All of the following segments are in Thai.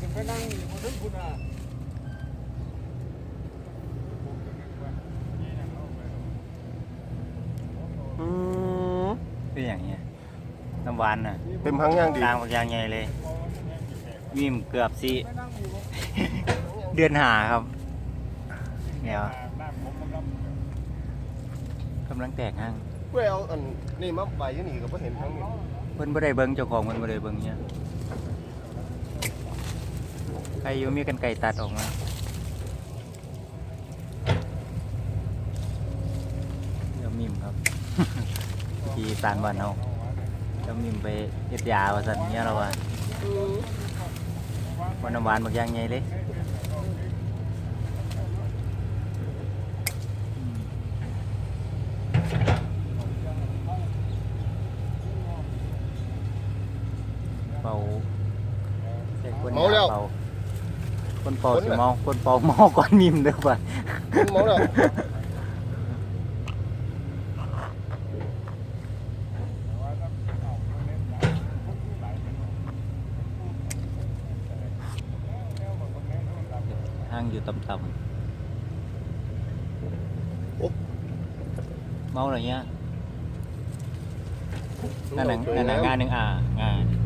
ถึงไปนั่งอยู่บนนั้นคุณอะอืมคืออย่างเงี้ยน้ำหวานน่ะเต็มพังย่างดีกลางบักอยางใหญ่เลย วิ่มเกือบสิไปนั่งอยู่เดือนหาครับ เดี๋ยวน้ำผมกำลังกำลังแตกห้างเว้ยเอาอันนี่มาใบอยู่นี่ก็บ่เห็นทั้งนี้ เพิ่นบ่ได้เบิ่งเจ้าของเพิ่นบ่ได้เบิ่งเนี่ยใค รอยู่มีกันไก่ตัดออกมาเดี๋ยวมิมครับ ที่สานบ้านเฮาเดี๋ยวมิมไปเฮ็ดยาว่าซั่นเนี่ยเราว่าวันน้ำหวานบักอยางใหญ่เลยอืมเป่าใส่คนยเป่า คนเป่าสิเมา คนเป่าเมาก่อนมิมเด้อป่ะคุณหมอแล้วห้างอยู่ต่ำๆเมาอะไรเงี้ยนั่นน่ะนั่นน่ะงานหนึ่งอ่างาน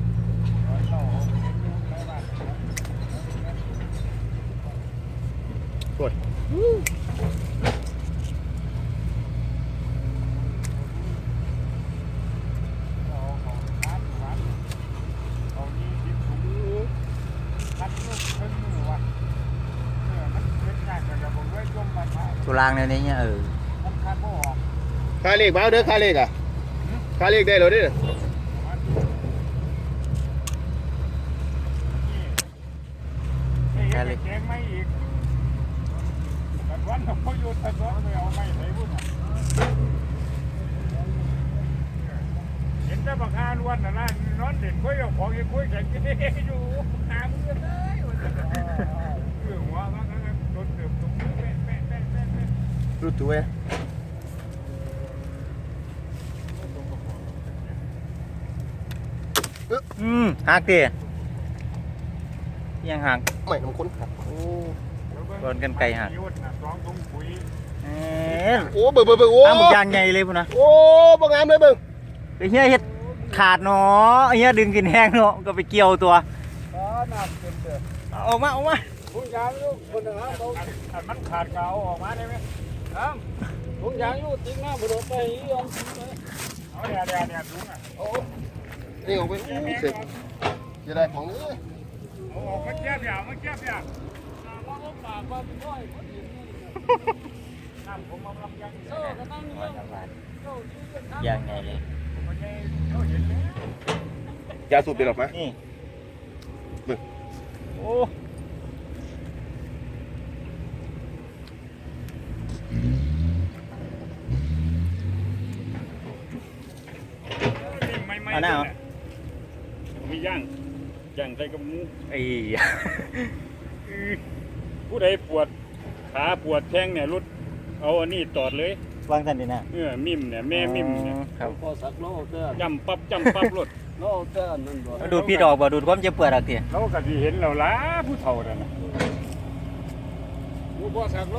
กดตุลางในนี้เนี่ยเออค่าเลขมาเอาเด้อค่าเลขอะค่าเลขได้แล้วเด้อแกเลยแกงไม่อีกแต่ วันของพ่อยุทธแต่วันไม่เอาไม่ใส่บุญเห็นแต่บางฮานวันน่ะนะนอนเด่นคุยกับของยังคุยแข่งกันอยู่หามือเลยเรื่องว่ามันโดนเติมตรงนี้แปะแปะแปะแปะแปะรู้ตัวเว้ยอืมหักดิยังหักไม่น้ำข้นครับโอ้ โดนกันไกลหักยุทธน่ะสองถุงปุ๋ยเอ๊ะโอ้เบิ่งเบิ่งเบิ่งโอ้อ้างบักยางใหญ่เลยพุ่นนะโอ้บ่งามเลยเบิ่งไอ้เหี้ยเฮ็ดขาดเนาะไอ้เหี้ยดึงกินแห้งเนาะก็ไปเกี่ยวตัวอ๋อน้ำเต็มเด้อเอาออกมาออกมาถุงยางอยู่คนหนึ่งฮะเราอันมันขาดเกเอาออกมาได้ไหมครับถุงยางอยู่ติ้งหน้าบุรุษไปยอมเอาเดี๋ยวเดี๋ยวเดี๋ยวถุงอะโอ้นี่ออกไปโอ้เสร็จจะได้ของนี้โหมันเจ็บอย่างมันเจ็บอย่าง น้ำมันปากมันน้อยน้ำผมเอาลำยังเออก็ตั้งนี่ยางใหญ่เลยมันใหญ่เขาเห็นแล้วยาสูบเป็นออกมานี่เบิ่งโอ้ไม่ไม่เอาหน้าเหรอมีย่างย่างใส่กับหมูไอ้ ผู้ใดปวดขาปวดแข้งเนี่ยรุดเอาอันนี้ตอดเลยวางทันดีนะเออมิมเนี่ยแม่มิมเนี่ยครับพอสักโลเด้อจำปั๊บจำปั๊บรถโลเด้อนั่นบ่ดูดพี่ดอกบ่ดูดความเจ็บปวดอะเตียเราก็สิเห็นแล้วล่ะผู้เฒ่านั่นน่ะกูพอสักโล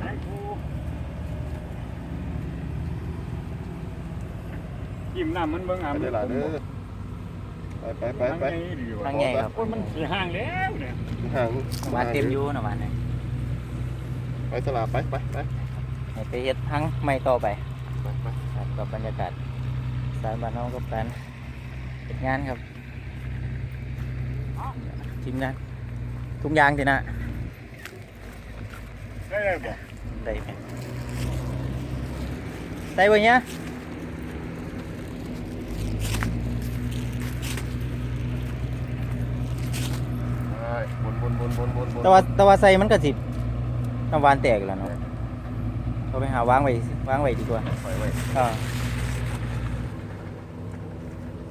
หางผู้ยิ้มน้ำมันเบิ่งอะไปเลยล่ะเด้อไปไปไปไปทางใหญ่ดีว่ะทางใหญ่ครับโอ้ยมันสิห่างแล้วเนี่ย ห่างหวานเต็มอยู่นะหวานเนี่ยไปตลาดไปไปไปให้ไปเฮ็ดทั้งไม่ต่อไปไปไปครับกับบรรยากาศสายบ้านน้องกับการเฮ็ดงานครับทีมงานทุกอย่างทีนะได้เลยบ่ได้ไหมได้บ่เนี่ย บนบนบนบนบนบนแต่ว่าแต่ว่าใส่มันก็สิน้ำหวานแตกแล้วเนาะเราไปหาวางไว้วางไว้ดีกว่าไปไว้อ่า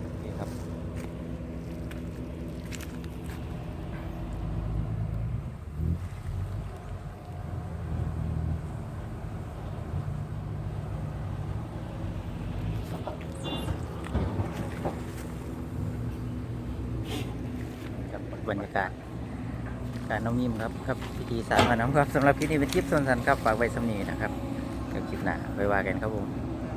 โอเคครับบรรยากาศ การน้องมิมครับครับพิธีสารมาน้ำครับสำหรับพิธีเป็นคลิปส่วนสันครับฝากไว้สำนีนะครับเดี๋ยวคลิปหน้าไว้ว่ากันครับผม